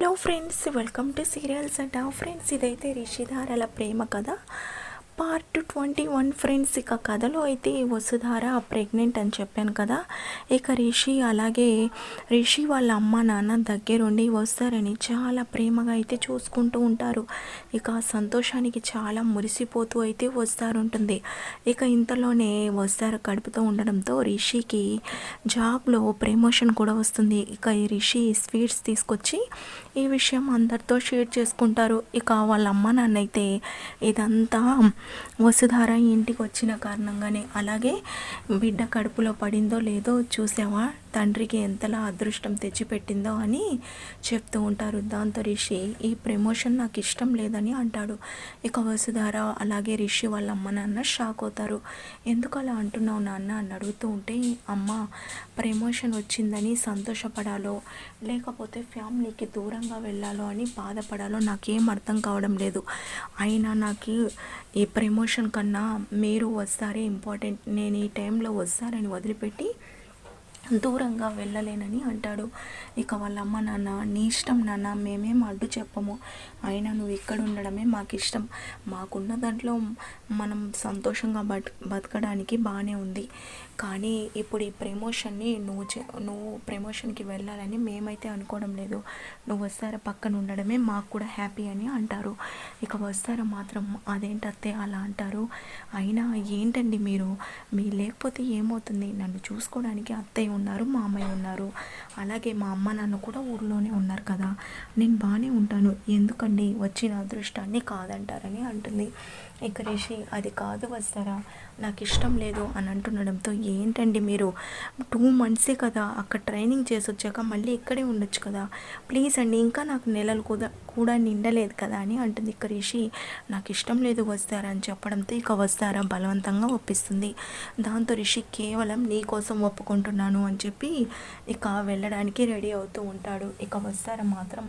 Hello friends welcome to serials అంట friends ఇదైతే రిషిధారల ప్రేమ కథ. పార్ట్ ట్వంటీ వన్ ఫ్రెండ్స్ ఇక కథలో అయితే వసుధార ప్రెగ్నెంట్ అని చెప్పాను కదా ఇక రిషి అలాగే రిషి వాళ్ళ అమ్మ నాన్న దగ్గరుండి వస్తారని చాలా ప్రేమగా అయితే చూసుకుంటూ ఉంటారు. ఇక సంతోషానికి చాలా మురిసిపోతూ అయితే వస్తారుంటుంది. ఇక ఇంతలోనే వస్తారు కడుపుతో ఉండడంతో రిషికి జాబ్లో ప్రమోషన్ కూడా వస్తుంది. ఇక ఈ రిషి స్వీట్స్ తీసుకొచ్చి ఈ విషయం అందరితో షేర్ చేసుకుంటారు. ఇక వాళ్ళ అమ్మ నాన్న అయితే ఇదంతా వసుధార ఇంటికి వచ్చిన కారణంగానే అలాగే బిడ్డ కడుపులో పడిందో లేదో చూసావా? తండ్రికి ఎంతలా అదృష్టం తెచ్చిపెట్టిందో అని చెప్తూ ఉంటారు. దాంతో రిషి ఈ ప్రమోషన్ నాకు ఇష్టం లేదని అంటాడు. ఇక వసుధార అలాగే రిషి వాళ్ళ అమ్మ నాన్న షాక్ అవుతారు. ఎందుకు అలా అంటున్నావు నాన్న? అని అడుగుతూ ఉంటే అమ్మ ప్రమోషన్ వచ్చిందని సంతోషపడాలో లేకపోతే ఫ్యామిలీకి దూరంగా వెళ్ళాలో అని బాధపడాలో నాకేం అర్థం కావడం లేదు. అయినా నాకు ఈ ప్రమోషన్ కన్నా మీరు వస్తారే ఇంపార్టెంట్. నేను ఈ టైంలో వస్తారని వదిలిపెట్టి దూరంగా వెళ్ళలేనని అంటాడు. ఇక వాళ్ళ అమ్మ నాన్న నీ ఇష్టం నాన్న మేమేం అడ్డు చెప్పము. అయినా నువ్వు ఇక్కడ ఉండడమే మాకు ఇష్టం మాకున్న దాంట్లో మనం సంతోషంగా బట్ బతకడానికి బాగానే ఉంది. కానీ ఇప్పుడు ఈ ప్రమోషన్ని నువ్వు చే నువ్వు ప్రమోషన్కి వెళ్ళాలని మేమైతే అనుకోవడం లేదు. నువ్వు వస్తారా పక్కన ఉండడమే మాకు కూడా హ్యాపీ అని అంటారు. ఇక వస్తారా మాత్రం అదేంటత్తే అలా అంటారు. అయినా ఏంటండి మీరు? మీ లేకపోతే ఏమవుతుంది? నన్ను చూసుకోవడానికి అత్తయ్య ఉన్నారు మా అమ్మాయి ఉన్నారు. అలాగే మా అమ్మ నాన్న కూడా ఊర్లోనే ఉన్నారు కదా. నేను బాగానే ఉంటాను. ఎందుకండి? వచ్చిన అదృష్టాన్ని కాదంటారని అంటుంది. ఇక రిషి అది కాదు వస్తారా నాకు ఇష్టం లేదు అని అంటుండడంతో ఏంటండి మీరు? టూ మంత్సే కదా అక్కడ ట్రైనింగ్ చేసి వచ్చాక మళ్ళీ ఇక్కడే ఉండొచ్చు కదా. ప్లీజ్ అండి ఇంకా నాకు నెలలు కూడా కూడా నిండలేదు కదా అని అంటుంది ఇక రిషి నాకు ఇష్టం లేదు వస్తారా అని చెప్పడంతో ఇక వస్తారా బలవంతంగా ఒప్పిస్తుంది. దాంతో రిషి కేవలం నీ కోసం ఒప్పుకుంటున్నాను అని చెప్పి ఇక వెళ్ళడానికి రెడీ అవుతూ ఉంటాడు. ఇక వస్తారా మాత్రం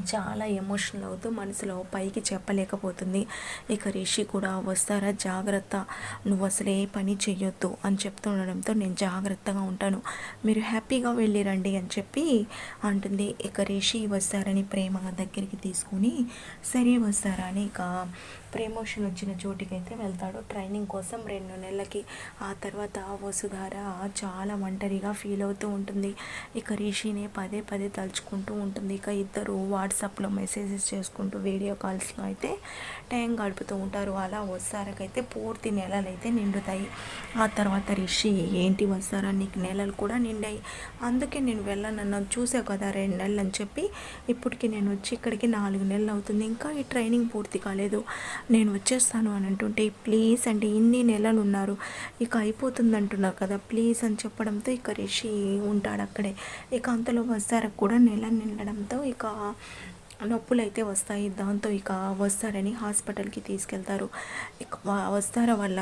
చాలా ఎమోషనల్ అవుతూ మనసులో పైకి చెప్పలేకపోతుంది. ఇక రిషి కూడా వస్తారా? జాగ్రత్త. నువ్వు అసలు ఏ పని చెయ్యొద్దు అని చెప్తుండడంతో నేను జాగ్రత్తగా ఉంటాను. మీరు హ్యాపీగా వెళ్ళిరండి అని చెప్పి అంటుంది. ఇక రిషి వస్తారని ప్రేమగా దగ్గరికి తీసుకుని సరే వస్తారా అని ఇక ప్రమోషన్ వచ్చిన చోటికైతే వెళ్తాడు. ట్రైనింగ్ కోసం రెండు నెలలకి ఆ తర్వాత వసుధార చాలా ఒంటరిగా ఫీల్ అవుతూ ఉంటుంది. ఇక రిషిని పదే పదే తలుచుకుంటూ ఉంటుంది. ఇక ఇద్దరు వాట్సాప్లో మెసేజెస్ చేసుకుంటూ వీడియో కాల్స్లో అయితే టైం గడుపుతూ ఉంటారు. అలా వస్తారకైతే పూర్తి నెలలు అయితే నిండుతాయి. ఆ తర్వాత రిషి ఏంటి వస్తారా నీకు నెలలు కూడా నిండాయి. అందుకే నేను వెళ్ళనన్నా చూసే కదా రెండు నెలలు అని చెప్పి ఇప్పటికి నేను వచ్చి ఇక్కడికి నాలుగు నెలలు అవుతుంది. ఇంకా ఈ ట్రైనింగ్ పూర్తి కాలేదు. నేను వచ్చేస్తాను అని అంటుంటే ప్లీజ్ అంటే ఇన్ని నెలలు ఉన్నారు. ఇక అయిపోతుంది అంటున్నారు కదా ప్లీజ్ అని చెప్పడంతో ఇక రిషి ఉంటాడు అక్కడే. ఇక అంతలో వస్తారకు కూడా నెల నిండడంతో ఇక నొప్పులు అయితే వస్తాయి. దాంతో ఇక వస్తారని హాస్పిటల్కి తీసుకెళ్తారు. ఇక వస్తారా వాళ్ళ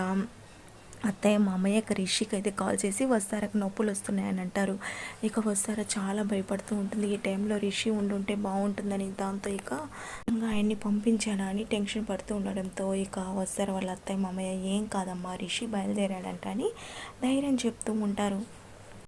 అత్తయ్య మామయ్య రిషికి అయితే కాల్ చేసి వస్తారకు నొప్పులు వస్తున్నాయని అంటారు. ఇక వస్తారా? చాలా భయపడుతూ ఉంటుంది. ఈ టైంలో రిషి ఉండుంటే బాగుంటుందని దాంతో ఇక ఆయన్ని పంపించాడా అని టెన్షన్ పడుతూ ఉండడంతో ఇక వస్తారు వాళ్ళ అత్తయ్య మామయ్య. ఏం కాదమ్మా రిషి బయలుదేరాడంట అని ధైర్యం చెప్తూ ఉంటారు.